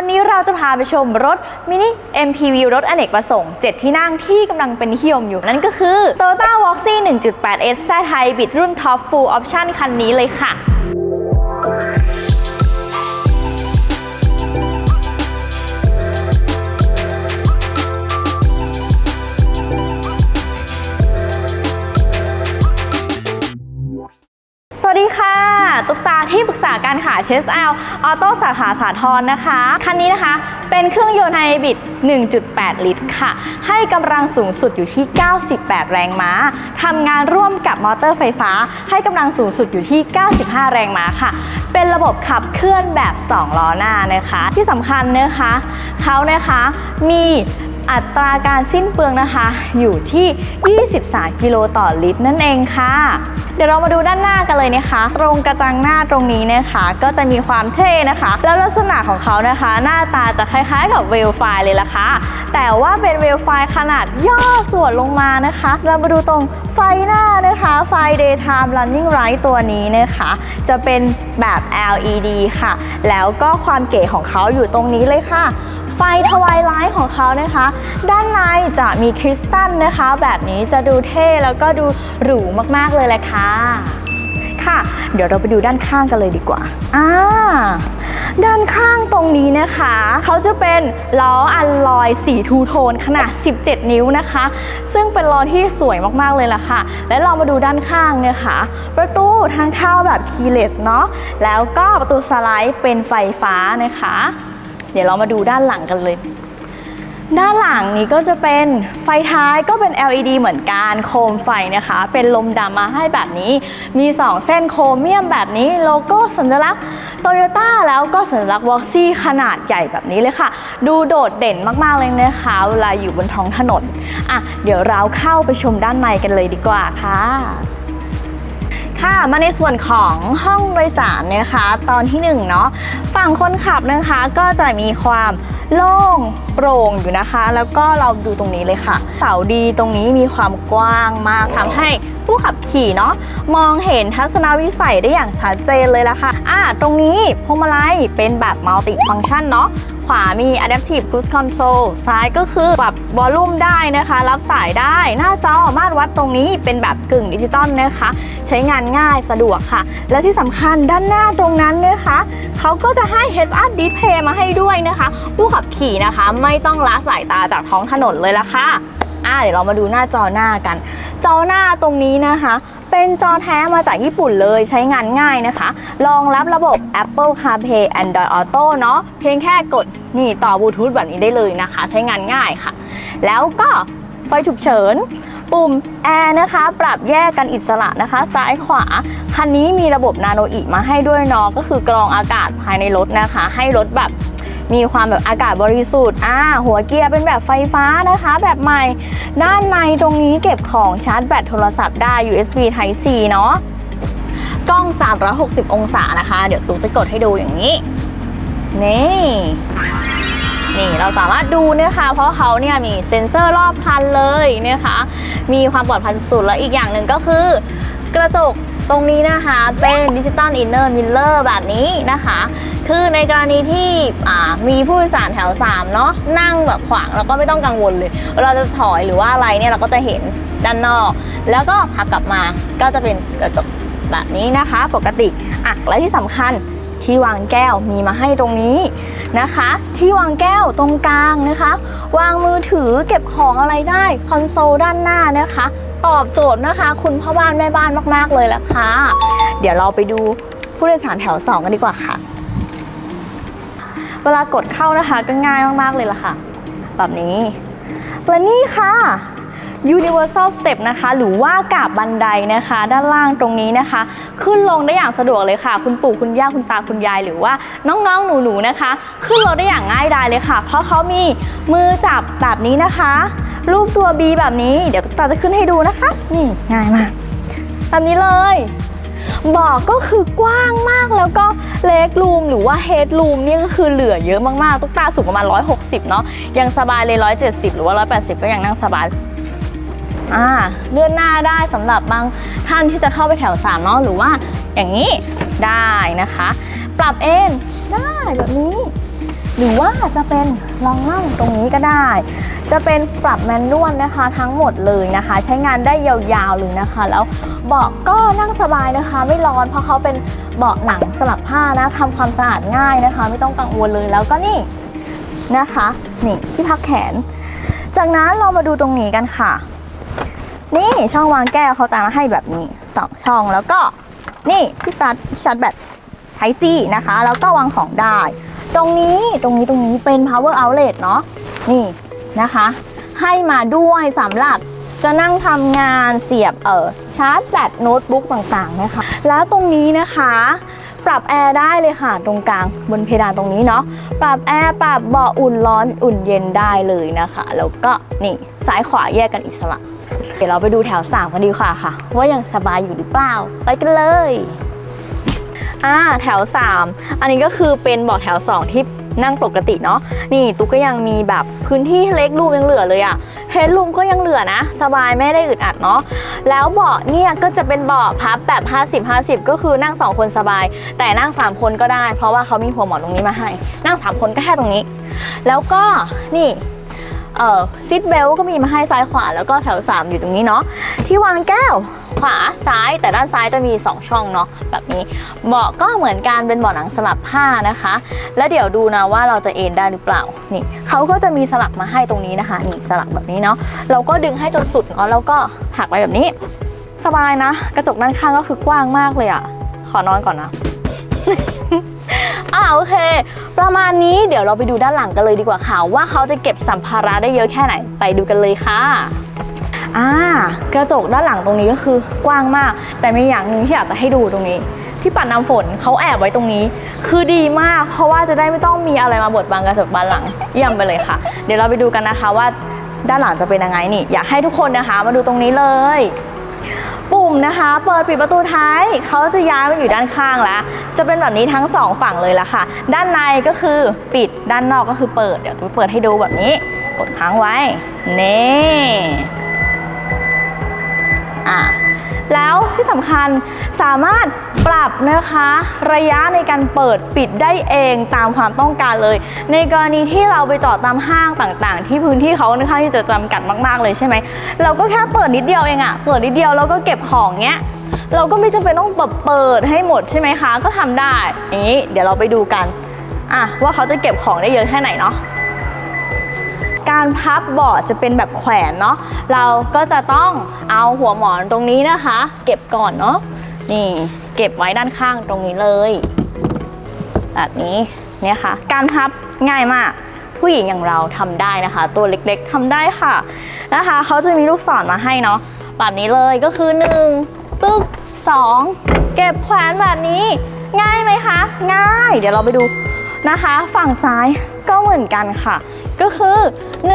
วันนี้เราจะพาไปชมรถมินิ MPV รถอเนกประสงค์ 7 ที่นั่งที่กำลังเป็นที่นิยมอยู่ นั่นก็คือ Toyota Voxy 1.8 S แท้ไทยบิดรุ่น Top Full Option คันนี้เลยค่ะ กษาการขาออโต้สาขาสาทรนะคะ คันนี้นะคะ เป็นเครื่องยนต์ไฮบริด 1.8 ลิตรค่ะ ให้กำลังสูงสุดอยู่ที่ 98 แรงม้าทำงานร่วมกับมอเตอร์ไฟฟ้า ให้กำลังสูงสุดอยู่ที่ 95 แรงม้าค่ะ เป็นระบบขับเคลื่อนแบบ 2 ล้อหน้านะคะ ที่สำคัญนะคะเขานะคะมี อัตราการสิ้นเปลืองนะคะ อยู่ที่ 23 กิโลต่อลิตรนั่นเองค่ะ เดี๋ยวเรามาดูด้านหน้ากันเลยนะคะ ตรงกระจังหน้าตรงนี้นะคะ ก็จะมีความเท่นะคะ แล้วลักษณะของเขานะคะ หน้าตาจะคล้ายๆกับเวลไฟเลยล่ะค่ะ แต่ว่าเป็นเวลไฟขนาดย่อส่วนลงมานะคะ เรามาดูตรงไฟหน้านะคะ ไฟ daytime running light ตัวนี้นะคะ จะเป็นแบบ LED ค่ะ แล้วก็ความเก๋ของเขาอยู่ตรงนี้เลยค่ะ ไฟทวายไลท์ของเขานะคะ ด้านในจะมีคริสตัลนะคะ แบบนี้จะดูเท่แล้วก็ดูหรูมากๆเลยแหละค่ะ ค่ะ เดี๋ยวเราไปดูด้านข้างกันเลยดีกว่าอ่าด้านข้างตรงนี้นะคะ เขาจะเป็นล้ออัลลอยสีทูโทนขนาด 17 นิ้วนะคะ ซึ่งเป็นล้อที่สวยมากๆเลยล่ะค่ะ และเรามาดูด้านข้างนะคะประตูทางเข้าแบบคีย์เลสเนาะแล้วก็ประตูสไลด์เป็นไฟฟ้านะคะ ดี๋ยวเรามาดูด้านหลังกันเลย ด้านหลังนี้ก็จะเป็นไฟท้ายก็เป็น LED เหมือนกันโคมไฟนะคะ เป็นลมดำมาให้แบบนี้ มี 2 เส้นโครเมียมแบบนี้โลโก้สัญลักษณ์โตโยต้าแล้วก็สัญลักษณ์วอ x ซี่ขนาดใหญ่แบบนี้เลยค่ะ ดูโดดเด่นมากๆเลยนะคะเวลาอยู่บนท้องถนนอะเดี๋ยวเราเข้าไปชมด้านในกันเลยดีกว่าค่ะ ค่ะมาในส่วนของห้องโดยสารนะคะ ตอนที่1เนาะฝั่งคนขับนะคะก็จะมีความโล่งโปร่งอยู่นะคะ แล้วก็เราดูตรงนี้เลยค่ะ เสาดีตรงนี้มีความกว้างมากทำให้ ผู้ขับขี่เนาะมองเห็นทัศนวิสัยได้อย่างชัดเจนเลยละค่ะอ่าตรงนี้พวงมาลัยเป็นแบบมัลติฟัง c t ชันเนาะขวามี Adaptive Cruise Control ซ้ายก็คือปรับวอลลุ่มได้นะคะ รับสายได้ หน้าจอมาตรวัดตรงนี้เป็นแบบกึ่งดิจิตอลนะคะ ใช้งานง่ายสะดวกค่ะ และที่สำคัญด้านหน้าตรงนั้นนะคะ เขาก็จะให้ Heads Up Display มาให้ด้วยนะคะ ผู้ขับขี่นะคะ ไม่ต้องละสายตาจากท้องถนนเลยละค่ะ อ่าเดี๋ยวเรามาดูหน้าจอหน้ากัน จอหน้าตรงนี้นะคะ เป็นจอแท้มาจากญี่ปุ่นเลยใช้งานง่ายนะคะ รองรับระบบ Apple CarPlay Android Auto เนาะเพียงแค่กดนี่ต่อบลูทูธแบบนี้ได้เลยนะคะ ใช้งานง่ายค่ะ แล้วก็ไฟฉุกเฉิน ปุ่มแอร์นะคะ ปรับแยกกันอิสระนะคะ ซ้ายขวา คันนี้มีระบบนาโนอีมาให้ด้วยเนาะก็คือกรองอากาศภายในรถนะคะ ให้รถแบบ มีความแบบอากาศบริสุทธิ์อ่าหัวเกียร์เป็นแบบไฟฟ้านะคะ แบบใหม่ ด้านในตรงนี้เก็บของชาร์จแบตโทรศัพท์ได้ USB Type C เนาะกล้อง 360 องศานะคะ เดี๋ยวตุ๊กจะกดให้ดูอย่างนี้ นี่นี่เราสามารถดูนะคะ เพราะเขาเนี่ยมีเซ็นเซอร์รอบคันเลยนะคะ มีความปลอดภัยสุดและอีกอย่างหนึ่งก็คือ กระจกตรงนี้นะคะเป็นดิจิตอลอินเนอร์มิลเลอร์แบบนี้นะคะ คือในกรณีที่มีผู้โดยสารแถว 3 เนาะนั่งแบบขวางแล้วก็ไม่ต้องกังวลเลยเวลาจะถอยหรือว่าอะไรเนี่ยเราก็จะเห็นด้านนอก แล้วก็พักกลับมาก็จะเป็นกระจกแบบนี้นะคะปกติอะและที่สำคัญที่วางแก้วมีมาให้ตรงนี้นะคะ ที่วางแก้วตรงกลางนะคะ วางมือถือเก็บของอะไรได้คอนโซลด้านหน้านะคะ ตอบโจทย์นะคะ คุณพ่อบ้านแม่บ้านมาก ๆ เลยละค่ะ เดี๋ยวเราไปดูผู้โดยสารแถว 2 กันดีกว่าค่ะ เวลากดเข้านะคะก็ง่ายมาก ๆ เลยล่ะค่ะ แบบนี้ และนี่ค่ะ Universal Step นะคะ หรือว่ากาบบันไดนะคะ ด้านล่างตรงนี้นะคะ ขึ้นลงได้อย่างสะดวกเลยค่ะ คุณปู่คุณย่าคุณตาคุณยายหรือว่าน้องๆหนูๆนะคะ ขึ้นรถได้อย่างง่ายดายเลยค่ะ เพราะเขามีมือจับแบบนี้นะคะ รูปตัว B แบบนี้ เดี๋ยวตาจะขึ้นให้ดูนะคะ นี่ง่ายมากแบบนี้เลยบอกก็คือกว้างมากแล้วก็เล็กรูมหรือว่าเฮดรูมนี่ก็คือเหลือเยอะมากๆตุ๊กตาสูงประมาณ 160 เนาะยังสบายเลย 170 หรือว่า 180 ก็ยังนั่งสบายอ่าเลื่อนหน้าได้สำหรับบางท่านที่จะเข้าไปแถว3เนาะหรือว่าอย่างนี้ได้นะคะ ปรับเอนได้แบบนี้ หรือว่าจะเป็นลองนั่งตรงนี้ก็ได้ จะเป็นปรับแมนนวลนะคะทั้งหมดเลยนะคะ ใช้งานได้ยาวๆเลยนะคะ แล้วเบาะก็นั่งสบายนะคะ ไม่ร้อนเพราะเขาเป็นเบาะหนังสลับผ้านะทำความสะอาดง่ายนะคะ ไม่ต้องกังวลเลยแล้วก็นี่นะคะนี่ที่พักแขน จากนั้นเรามาดูตรงนี้กันค่ะ นี่ช่องวางแก้วเขาจะมาให้แบบนี้สองช่องแล้วก็นี่ที่ชาร์จชาร์จแบตไทซีนะคะ แล้วก็วางของได้ ตรงนี้ตรงนี้ตรงนี้เป็น power outlet เนาะนี่นะคะ ให้มาด้วยสำหรับจะนั่งทำงานเสียบเออชาร์จแบตโน้ตบุ๊กต่างๆนะคะ แล้วตรงนี้นะคะ ปรับแอร์ได้เลยค่ะ ตรงกลางบนเพดานตรงนี้เนาะปรับแอร์ปรับเบาะอุ่นร้อนอุ่นเย็นได้เลยนะคะ แล้วก็นี่ซ้ายขวาแยกกันอิสระ เดี๋ยวเราไปดูแถว3กันดีกว่าค่ะ ว่ายังสบายอยู่หรือเปล่า ไปกันเลย อ่าแถว 3 อันนี้ก็คือเป็นเบาะแถว 2 ที่นั่งปกติเนาะนี่ตุ๊กก็ยังมีแบบพื้นที่เล็กรูมยังเหลือเลยอะเฮดรูมก็ยังเหลือนะ สบายไม่ได้อึดอัดเนาะแล้วเบาะเนี่ยก็จะเป็นเบาะพับแบบ 50 50 ก็คือนั่ง 2 คนสบาย แต่นั่ง 3 คนก็ได้ เพราะว่าเขามีหัวหมอนตรงนี้มาให้ นั่ง 3 คนก็แค่ตรงนี้ แล้วก็นี่เออซิทเบลก็มีมาให้ซ้ายขวาแล้วก็แถว 3 อยู่ตรงนี้เนาะที่วางแก้ว ขวาซ้าย แต่ด้านซ้ายจะมี 2 ช่องเนาะแบบนี้เบาะก็เหมือนกันเป็นเบาะหนังสลับผ้านะคะ แล้วเดี๋ยวดูนะว่าเราจะเอนได้หรือเปล่านี่เขาก็จะมีสลักมาให้ตรงนี้นะคะนี่สลักแบบนี้เนาะเราก็ดึงให้จนสุดเนาะแล้วก็หักไปแบบนี้ สบายนะ กระจกด้านข้างก็คือกว้างมากเลยอะขอนอนก่อนนะอ่าโอเค ประมาณนี้เดี๋ยวเราไปดูด้านหลังกันเลยดีกว่าค่ะ ว่าเขาจะเก็บสัมภาระได้เยอะแค่ไหนไปดูกันเลยค่ะ อ่ากระจกด้านหลังตรงนี้ก็คือกว้างมาก แต่มีอย่างหนึ่งที่อยากจะให้ดูตรงนี้ที่ปัดน้ำฝนเขาแอบไว้ตรงนี้ คือดีมาก เพราะว่าจะได้ไม่ต้องมีอะไรมาบดบังกระจกบานหลังเยี่ยมไปเลยค่ะ เดี๋ยวเราไปดูกันนะคะว่าด้านหลังจะเป็นยังไงนี่ อยากให้ทุกคนนะคะ มาดูตรงนี้เลย ปุ่มนะคะ เปิดปิดประตูท้ายเขาจะย้ายมาอยู่ด้านข้างแล้วจะเป็นแบบนี้ทั้งสองฝั่งเลยละค่ะ ด้านในก็คือปิดด้านนอกก็คือเปิดเดี๋ยวตุ๊กเปิดให้ดูแบบนี้กดค้างไว้เน่ อะแล้วที่สำคัญสามารถปรับนะคะระยะในการเปิดปิดได้เองตามความต้องการเลย ในกรณีที่เราไปจอดตามห้างต่างๆ ที่พื้นที่เขาค่อนข้างที่จะจำกัดมากๆเลยใช่ไหมเราก็แค่เปิดนิดเดียวเองอะเปิดนิดเดียวแล้วก็เก็บของเงี้ยเราก็ไม่จำเป็นต้องเปิดให้หมดใช่ไหมคะ ก็ทำได้อย่างนี้เดี๋ยวเราไปดูกันอะว่าเขาจะเก็บของได้เยอะแค่ไหนเนาะ การพับเบาะจะเป็นแบบแขวนเนาะเราก็จะต้องเอาหัวหมอนตรงนี้นะคะ เก็บก่อนเนาะนี่เก็บไว้ด้านข้างตรงนี้เลย แบบนี้เนี่ยค่ะ การพับง่ายมาก ผู้หญิงอย่างเราทำได้นะคะ ตัวเล็กๆทำได้ค่ะนะคะเขาจะมีลูกศรมาให้เนาะแบบนี้เลยก็คือ1ปึ๊ก2เก็บแขวนแบบนี้ ง่ายไหมคะ ง่าย เดี๋ยวเราไปดู นะคะ ฝั่งซ้ายก็เหมือนกันค่ะ ก็คือ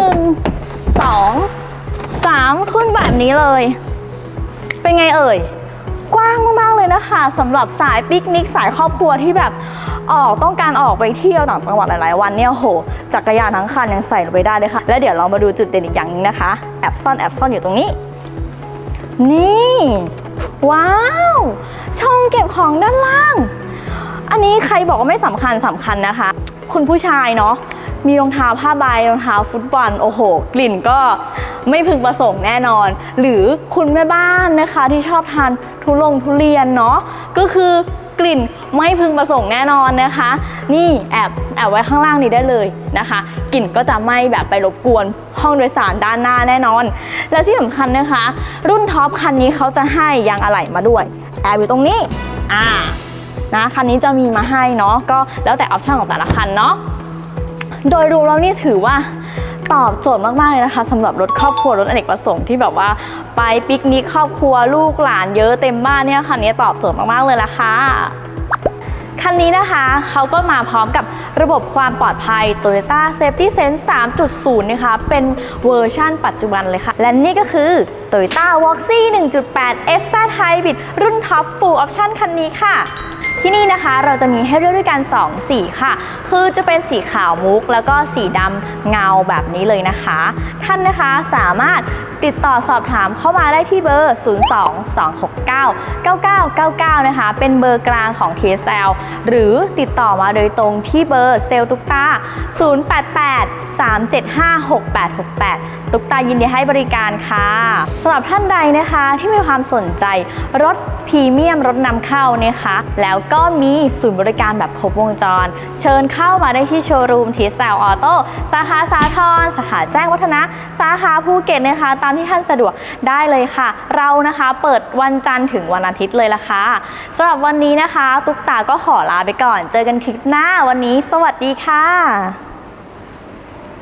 1 2 3 ขึ้นแบบนี้เลย เป็นไงเอ่ย กว้างมากๆเลยนะคะสำหรับสายปิกนิกสายครอบครัวที่แบบออกต้องการออกไปเที่ยวต่างจังหวัดหลายๆวันเนี่ยโหจักรยานทั้งคันยังใส่ลงไปได้เลยค่ะ แล้วเดี๋ยวเรามาดูจุดเด่นอีกอย่างหนึงนะคะแอบซ่อนแอบซ่อนอยู่ตรงนี้ นี่ ว้าว ช่องเก็บของด้านล่าง อันนี้ใครบอกว่าไม่สำคัญสำคัญนะคะ คุณผู้ชายเนาะมีรองเท้าผ้าใบรองเท้าฟุตบอลโอ้โห กลิ่นก็ไม่พึงประสงค์แน่นอน หรือคุณแม่บ้านนะคะที่ชอบทานทุลงทุเรียนเนาะก็คือกลิ่นไม่พึงประสงค์แน่นอนนะคะ นี่แอบแอบไว้ข้างล่างนี้ได้เลยนะคะ กลิ่นก็จะไม่แบบไปรบกวนห้องโดยสารด้านหน้าแน่นอน และที่สำคัญนะคะ รุ่นท็อปคันนี้เขาจะให้ยางอะไหล่มาด้วย แอบอยู่ตรงนี้อ่า นะคันนี้จะมีมาให้เนาะก็แล้วแต่ออปชั่นของแต่ละคันเนาะโดยรวมแล้วนี่ถือว่าตอบโจทย์มาก ๆ เลยนะคะสำหรับรถครอบครัวรถอเนกประสงค์ที่แบบว่าไปปิกนิกครอบครัวลูกหลานเยอะเต็มบ้านเนี่ยคันนี้ตอบโจทย์มาก ๆ เลยละค่ะคันนี้นะคะเขาก็มาพร้อมกับระบบความปลอดภัย Toyota Safety Sense 3.0 นะคะ เป็นเวอร์ชั่นปัจจุบันเลยค่ะ และนี่ก็คือ Toyota Voxy 1.8 SZ Hybrid รุ่น Top Full Option คันนี้ค่ะ ที่นี่นะคะเราจะมีให้เลือกด้วยกัน 2 สีค่ะ คือจะเป็นสีขาวมุก แล้วก็สีดำเงาแบบนี้เลยนะคะ ท่านนะคะสามารถติดต่อสอบถามเข้ามาได้ที่เบอร์ 02-269-9999 นะคะ เป็นเบอร์กลางของ TSL หรือติดต่อมาโดยตรงที่เบอร์เซลตุกตา 088-375-6868 ตุกตายินดีให้บริการค่ะสำหรับท่านใดนะคะที่มีความสนใจรถพรีเมียมรถนำเข้านะคะ แล้วก็มีศูนย์บริการแบบครบวงจร เชิญเข้ามาได้ที่โชว์รูมทีสาวออโต้สาขาสาทรสาขาแจ้งวัฒนะ สาขาภูเก็ตนะคะ ตามที่ท่านสะดวกได้เลยค่ะ เรานะคะเปิดวันจันทร์ถึงวันอาทิตย์เลยละค่ะสำหรับวันนี้นะคะ ตุ๊กตาก็ขอลาไปก่อน เจอกันคลิปหน้าวันนี้ สวัสดีค่ะ